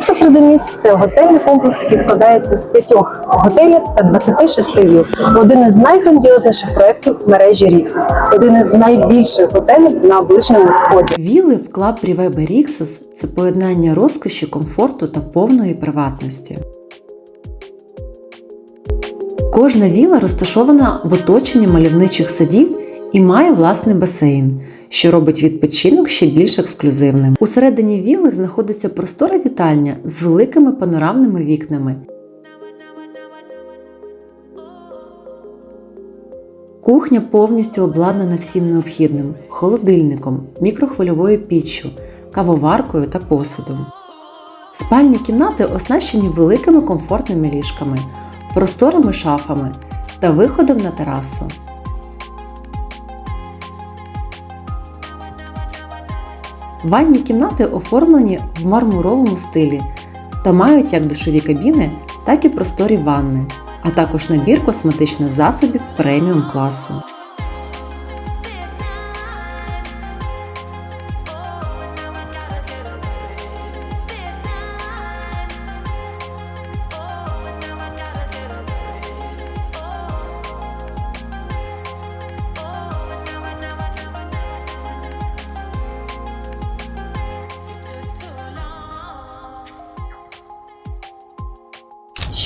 Ріксос Роденіс це готельний комплекс, який складається з п'ятьох готелів та 26 віл. Один із найграндіозніших проєктів мережі Ріксос, один із найбільших готелів на Ближньому Сході. Вілли в клаб Рівебе Ріксос це поєднання розкоші, комфорту та повної приватності. Кожна віла розташована в оточенні мальовничих садів і має власний басейн, що робить відпочинок ще більш ексклюзивним. Усередині віли знаходиться простора вітальня з великими панорамними вікнами. Кухня повністю обладнана всім необхідним: холодильником, мікрохвильовою піччю, кавоваркою та посудом. Спальні кімнати оснащені великими комфортними ліжками, просторими шафами та виходом на терасу. Ванні кімнати оформлені в мармуровому стилі та мають як душові кабіни, так і просторі ванни, а також набір косметичних засобів преміум класу.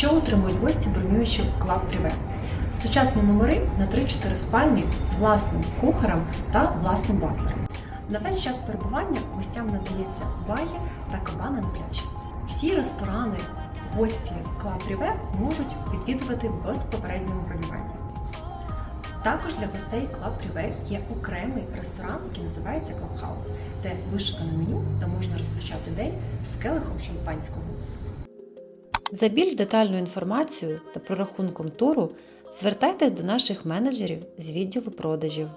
Що отримують гості, бронюючи клаб Приве? Сучасні номери на 3-4 спальні з власним кухарем та власним батлером. На весь час перебування гостям надається баги та кабана на пляжі. Всі ресторани, гості клаб Приве можуть відвідувати без попереднього бронювання. Також для гостей Club Privé є окремий ресторан, який називається Clubhouse, де вишукане меню, де можна розпочати день з келихом шампанського. За більш детальну інформацію та прорахунком туру звертайтесь до наших менеджерів з відділу продажів.